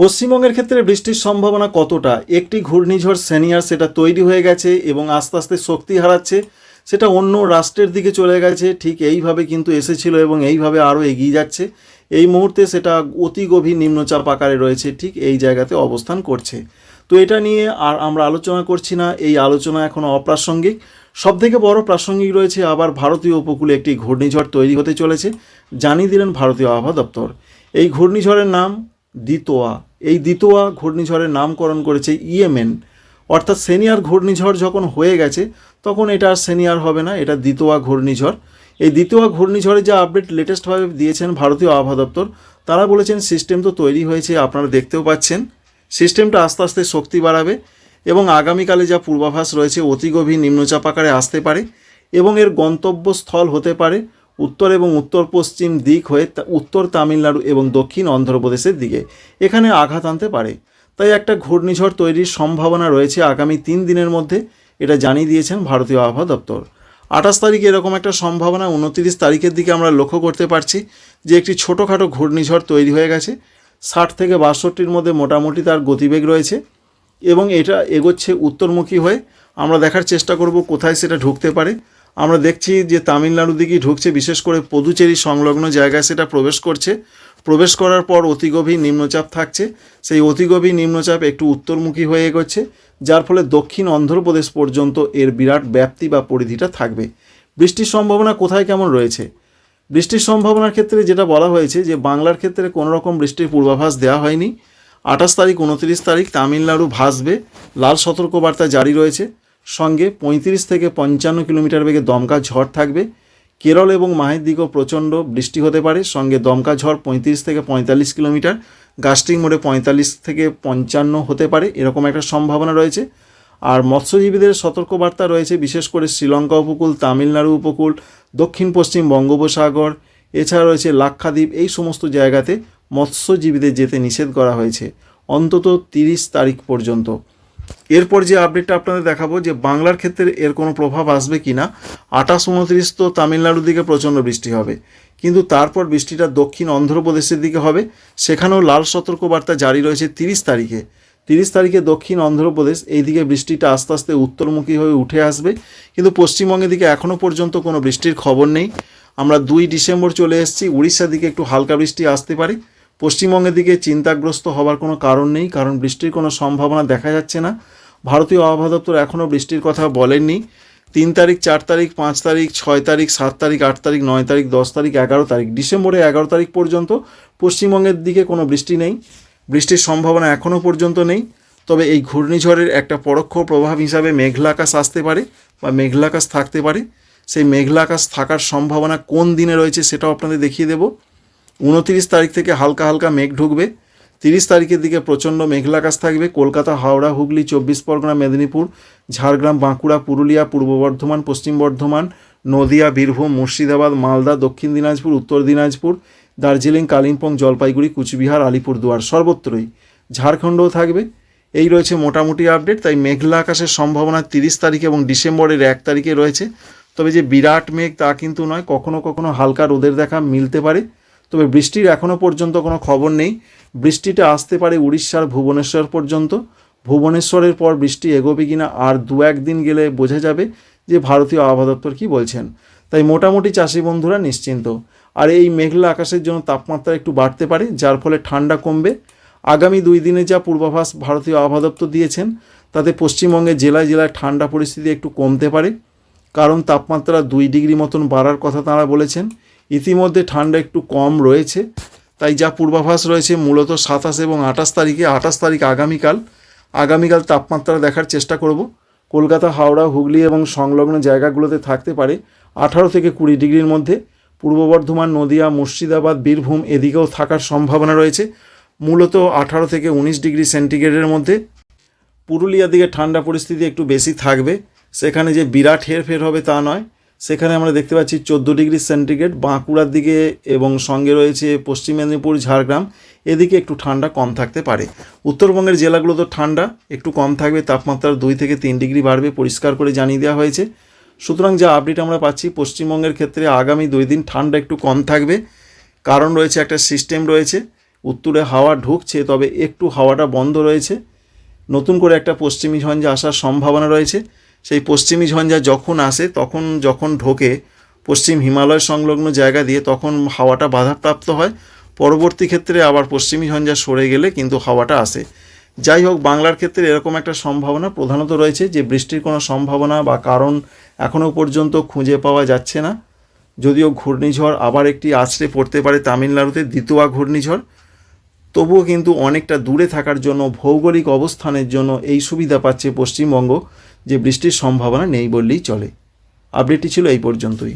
পশ্চিমবঙ্গের ক্ষেত্রে বৃষ্টির সম্ভাবনা কতটা? একটি ঘূর্ণিঝড় সেনিয়ার সেটা তৈরি হয়ে গেছে এবং আস্তে আস্তে শক্তি হারাচ্ছে, সেটা অন্য রাষ্ট্রের দিকে চলে গেছে, ঠিক এইভাবে কিন্তু এসেছিল এবং এইভাবে আরও এগিয়ে যাচ্ছে। এই মুহূর্তে সেটা অতি গভীর নিম্নচাপ আকারে রয়েছে, ঠিক এই জায়গাতে অবস্থান করছে। তো এটা নিয়ে আর আমরা আলোচনা করছি না, এই আলোচনা এখনও অপ্রাসঙ্গিক। সবথেকে বড় প্রাসঙ্গিক রয়েছে আবার ভারতীয় উপকূলে একটি ঘূর্ণিঝড় তৈরি হতে চলেছে, জানিয়ে দিলেন ভারতীয় আবহাওয়া দপ্তর। এই ঘূর্ণিঝড়ের নাম দিতোয়া এই দিতোয়া ঘূর্ণিঝড়ের নামকরণ করেছে ইয়েমেন। অর্থাৎ সেনিয়ার ঘূর্ণিঝড় যখন হয়ে গেছে, তখন এটা আর সেনিয়ার হবে না, এটা দ্বিতীয় ঘূর্ণিঝড়। এই দ্বিতীয় ঘূর্ণিঝড়ে যা আপডেট লেটেস্টভাবে দিয়েছেন ভারতীয় আবহাওয়া দপ্তর, তারা বলেছেন সিস্টেম তো তৈরি হয়েছে, আপনারা দেখতেও পাচ্ছেন। সিস্টেমটা আস্তে আস্তে শক্তি বাড়াবে এবং আগামীকালে যা পূর্বাভাস রয়েছে, অতি গভীর নিম্নচাপ আকারে আসতে পারে এবং এর গন্তব্যস্থল হতে পারে। উত্তর এবং উত্তর পশ্চিম দিক হয়ে উত্তর তামিলনাড়ু এবং দক্ষিণ অন্ধ্রপ্রদেশের দিকে। এখানে আঘাত আনতে পারে। তাই একটা ঘূর্ণিঝড় তৈরির সম্ভাবনা রয়েছে আগামী তিন দিনের মধ্যে, এটা জানিয়ে দিয়েছেন ভারতীয় আবহাওয়া দপ্তর। আঠাশ তারিখে এরকম একটা সম্ভাবনা, উনত্রিশ তারিখের দিকে আমরা লক্ষ্য করতে পারছি যে একটি ছোটোখাটো ঘূর্ণিঝড় তৈরি হয়ে গেছে। ষাট থেকে বাষট্টির মধ্যে মোটামুটি তার গতিবেগ রয়েছে এবং এটা এগোচ্ছে উত্তরমুখী হয়ে। আমরা দেখার চেষ্টা করব কোথায় সেটা ঢুকতে পারে। আমরা দেখছি যে তামিলনাড়ু দিকেই ঢুকছে, বিশেষ করে পদুচেরি সংলগ্ন জায়গায় সেটা প্রবেশ করছে। প্রবেশ করার পর অতি গভীর নিম্নচাপ থাকছে। সেই অতি গভীর নিম্নচাপ একটু উত্তরমুখী হয়ে এগোচ্ছে, যার ফলে দক্ষিণ অন্ধ্রপ্রদেশ পর্যন্ত এর বিরাট ব্যাপ্তি বা পরিধিটা থাকবে। বৃষ্টির সম্ভাবনা কোথায় কেমন রয়েছে? বৃষ্টির সম্ভাবনার ক্ষেত্রে যেটা বলা হয়েছে যে, বাংলার ক্ষেত্রে কোনো রকম বৃষ্টির পূর্বাভাস দেওয়া হয়নি। আঠাশ তারিখ, উনত্রিশ তারিখ তামিলনাড়ু ভাসবে। লাল সতর্কবার্তা জারি রয়েছে। সঙ্গে পঁয়ত্রিশ থেকে পঞ্চান্ন কিলোমিটার বেগে দমকা ঝড় থাকবে। কেরল এবং মাহের দিকেও প্রচণ্ড বৃষ্টি হতে পারে। সঙ্গে দমকা ঝড় পঁয়ত্রিশ থেকে পঁয়তাল্লিশ কিলোমিটার। গাস্টিং মোড়ে পঁয়তাল্লিশ থেকে পঞ্চান্ন হতে পারে। এরকম একটা সম্ভাবনা রয়েছে। আর মৎস্যজীবীদের সতর্কবার্তা রয়েছে, বিশেষ করে শ্রীলঙ্কা উপকূল, তামিলনাড়ু উপকূল, দক্ষিণ পশ্চিম বঙ্গোপসাগর, এছাড়া রয়েছে লাক্ষাদ্বীপ। এই সমস্ত জায়গাতে মৎস্যজীবীদের যেতে নিষেধ করা হয়েছে। অন্তত তিরিশ তারিখ পর্যন্ত। এরপর যে আপডেটটা আপনাদের দেখাবো যে বাংলার ক্ষেত্রে এর কোনো প্রভাব আসবে কি না আঠাশ উনত্রিশ তো তামিলনাড়ুর দিকে প্রচণ্ড বৃষ্টি হবে। কিন্তু তারপর বৃষ্টিটা দক্ষিণ অন্ধ্রপ্রদেশের দিকে হবে। সেখানেও লাল সতর্কবার্তা জারি রয়েছে তিরিশ তারিখে। তিরিশ তারিখে দক্ষিণ অন্ধ্রপ্রদেশ, এইদিকে বৃষ্টিটা আস্তে আস্তে উত্তরমুখী হয়ে উঠে আসবে। কিন্তু পশ্চিমবঙ্গের দিকে এখনও পর্যন্ত কোনো বৃষ্টির খবর নেই। আমরা দুই ডিসেম্বর চলে এসেছি, উড়িষ্যার দিকে একটু হালকা বৃষ্টি আসতে পারে। পশ্চিমবঙ্গের দিকে চিন্তাগ্রস্ত হবার কোনো কারণ নেই, কারণ বৃষ্টির কোনো সম্ভাবনা দেখা যাচ্ছে না। ভারতীয় আবহাওয়া দপ্তর এখনও বৃষ্টির কথা বলেননি। তিন তারিখ, চার তারিখ, পাঁচ তারিখ, ছয় তারিখ, সাত তারিখ, আট তারিখ, নয় তারিখ, দশ তারিখ, এগারো তারিখ। ডিসেম্বরে এগারো তারিখ পর্যন্ত পশ্চিমবঙ্গের দিকে কোনো বৃষ্টি নেই। বৃষ্টির সম্ভাবনা এখনও পর্যন্ত নেই। তবে এই ঘূর্ণিঝড়ের একটা পরোক্ষ প্রভাব হিসাবে মেঘলা আকাশ আসতে পারে বা মেঘলা আকাশ থাকতে পারে। সেই মেঘলা আকাশ থাকার সম্ভাবনা কোন দিনে রয়েছে সেটাও আপনাদের দেখিয়ে দেবো। উনতিরিশ তারিখ থেকে হালকা হালকা মেঘ ঢুকবে। তিরিশ তারিখের দিকে প্রচণ্ড মেঘলা আকাশ থাকবে। কলকাতা, হাওড়া, হুগলি, চব্বিশ পরগনা, মেদিনীপুর, ঝাড়গ্রাম, বাঁকুড়া, পুরুলিয়া, পূর্ব বর্ধমান, পশ্চিম বর্ধমান, নদিয়া, বীরভূম, মুর্শিদাবাদ, মালদা, দক্ষিণ দিনাজপুর, উত্তর দিনাজপুর, দার্জিলিং, কালিম্পং, জলপাইগুড়ি, কুচবিহার, আলিপুরদুয়ার সর্বত্রই ঝাড়খণ্ডও থাকবে। এই রয়েছে মোটামুটি আপডেট, তাই মেঘলা আকাশের সম্ভাবনা তিরিশ তারিখ এবং ডিসেম্বরের এক তারিখে রয়েছে। তবে যে বিরাট মেঘ তা কিন্তু নয়, কখনো কখনো হালকা রোদের দেখা মিলতে পারে। তবে বৃষ্টির এখনও পর্যন্ত কোনো খবর নেই। বৃষ্টিটা আসতে পারে উড়িষ্যার ভুবনেশ্বর পর্যন্ত। ভুবনেশ্বরের পর বৃষ্টি এগোবে কিনা আর দু একদিন গেলে বোঝা যাবে যে ভারতীয় আবহাওয়া দপ্তর কী বলছেন। তাই মোটামুটি চাষি বন্ধুরা নিশ্চিন্ত। আর এই মেঘলা আকাশের জন্য তাপমাত্রা একটু বাড়তে পারে, যার ফলে ঠান্ডা কমবে। আগামী দুই দিনে যা পূর্বাভাস ভারতীয় আবহাওয়া দপ্তর দিয়েছেন, তাতে পশ্চিমবঙ্গে জেলায় জেলায় ঠান্ডা পরিস্থিতি একটু কমতে পারে। কারণ তাপমাত্রা দুই ডিগ্রি মতন বাড়ার কথা তাঁরা বলেছেন। ইতিমধ্যে ঠান্ডা একটু কম রয়েছে। তাই যা পূর্বাভাস রয়েছে মূলত সাতাশ এবং আঠাশ তারিখে, আঠাশ তারিখ আগামীকাল আগামীকাল তাপমাত্রা দেখার চেষ্টা করব। কলকাতা, হাওড়া, হুগলি এবং সংলগ্ন জায়গাগুলোতে থাকতে পারে আঠারো থেকে কুড়ি ডিগ্রির মধ্যে। পূর্ব বর্ধমান, নদিয়া, মুর্শিদাবাদ, বীরভূম এদিকেও থাকার সম্ভাবনা রয়েছে। মূলত আঠারো থেকে উনিশ ডিগ্রি সেন্টিগ্রেডের মধ্যে। পুরুলিয়ার দিকে ঠান্ডা পরিস্থিতি একটু বেশি থাকবে। সেখানে যে বিরাট হেরফের হবে তা নয়। সেখানে আমরা দেখতে পাচ্ছি চোদ্দ ডিগ্রি সেন্টিগ্রেড, বাঁকুড়ার দিকে এবং সঙ্গে রয়েছে পশ্চিম মেদিনীপুর, ঝাড়গ্রাম। এদিকে একটু ঠান্ডা কম থাকতে পারে। উত্তরবঙ্গের জেলাগুলো তো ঠান্ডা, একটু কম থাকবে তাপমাত্রা দুই থেকে তিন ডিগ্রি বাড়বে পরিষ্কার করে জানিয়ে দেওয়া হয়েছে। সুতরাং যা আপডেট আমরা পাচ্ছি, পশ্চিমবঙ্গের ক্ষেত্রে আগামী দুই দিন ঠান্ডা একটু কম থাকবে। কারণ রয়েছে একটা সিস্টেম রয়েছে, উত্তরে হাওয়া ঢুকছে, তবে একটু হাওয়াটা বন্ধ রয়েছে। নতুন করে একটা পশ্চিমী ঝঞ্ঝা আসার সম্ভাবনা রয়েছে। সেই পশ্চিমী ঝঞ্ঝা যখন আসে, তখন যখন ঢোকে পশ্চিম হিমালয় সংলগ্ন জায়গা দিয়ে, তখন হাওয়াটা বাধাপ্রাপ্ত হয়। পরবর্তী ক্ষেত্রে আবার পশ্চিমী ঝঞ্ঝা সরে গেলে কিন্তু হাওয়াটা আসে। যাই হোক, বাংলার ক্ষেত্রে এরকম একটা সম্ভাবনা প্রধানত রয়েছে যে, বৃষ্টির কোনো সম্ভাবনা বা কারণ এখনও পর্যন্ত খুঁজে পাওয়া যাচ্ছে না। যদিও ঘূর্ণিঝড় আবার একটি আছড়ে পড়তে পারে তামিলনাড়ুতে, দ্বিতীয় ঘূর্ণিঝড়। তবুও কিন্তু অনেকটা দূরে থাকার জন্য, ভৌগোলিক অবস্থানের জন্য এই সুবিধা পাচ্ছে পশ্চিমবঙ্গ, যে বৃষ্টির সম্ভাবনা নেই বললেই চলে। আপডেটটি ছিল এই পর্যন্তই।